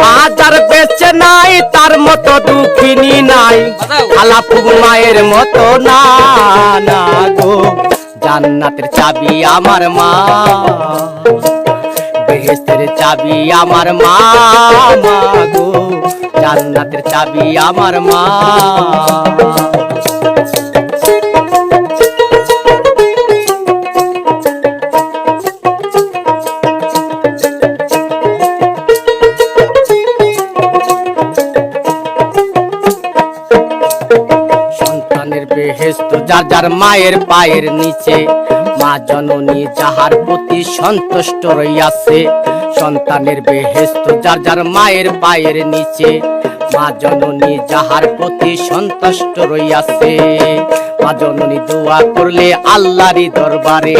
মাজার বেচে নাই তার মতো দুঃখিনী নাই। আলাপু মায়ের মতো না না গো। জান্নাতের চাবি আমার মা। বেহেস্তের চাবি আমার মা মা গো। জান্নাতের চাবি আমার মা। বেহেস্ত যার যার মায়ের পায়ের নিচে, মা জননী যাহার প্রতি সন্তুষ্ট রইয়াছে, সন্তানের বেহেস্ত যার যার মায়ের পায়ের নিচে, মা জননী যাহার প্রতি সন্তুষ্ট রইয়াছে। মা জননী দোয়া করলে আল্লাহরই দরবারে,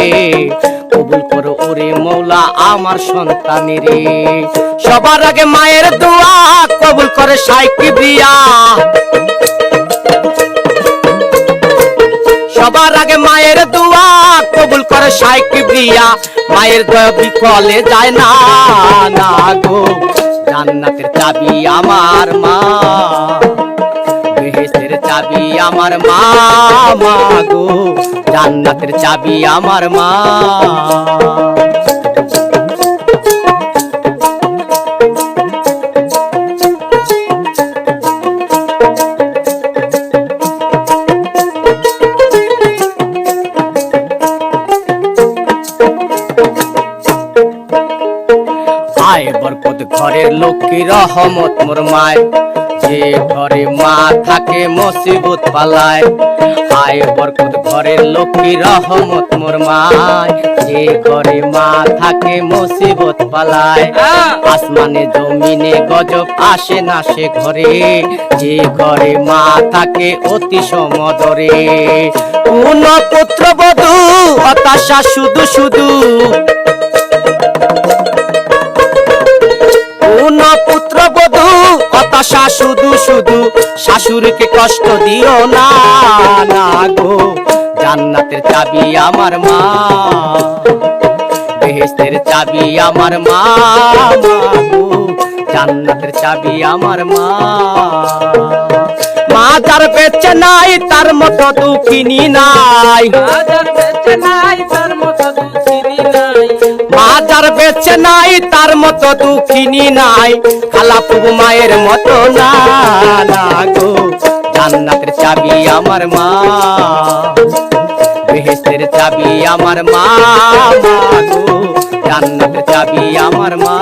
কবুল করো ওরে মৌলা আমার সন্তানের। সবার আগে মায়ের দোয়া কবুল করে সাইকি বিয়া আগে মায়ের দোয়া কবুল করে শাইক বিয়া মায়ের দয়া বিকলে যায় না না গো। জান্নাতের চাবি আমার মা, বেহেস্তের চাবি আমার মা মা গো। জান্নাতের চাবি আমার মা। ঘরের লক্ষ্মী রহমত মোর মায়। যে ঘরে মা থাকে মুসিবত পালায় আয় বরকত ঘরের লক্ষ্মী রহমত মোর মায়। যে ঘরে মা থাকে মুসিবত পালায়, আসমানে জমিনে গজব আসে না সে ঘরে। যে ঘরে মা থাকে অতি সমদরে। কোন পুত্র বধূ, হতাশা শুধু শুধু শাশুড়িকে কষ্ট দিও না না গো। জান্নাতের চাবি আমার মা। বেহেস্তের চাবি আমার মা মা জান্নাতের চাবি আমার মা। মা যার বেচে নাই তার মতো দুঃখিনী নাই। বাজার বেচে নাই তার মতো দুঃখিনী নাই। বাজার বেচে নাই তার মতো দুঃখিনী নাই। খালাপু মায়ের মতো না আমার মা। বেহেস্তের চাবি আমার মা জান্নাতের চাবি আমার মা।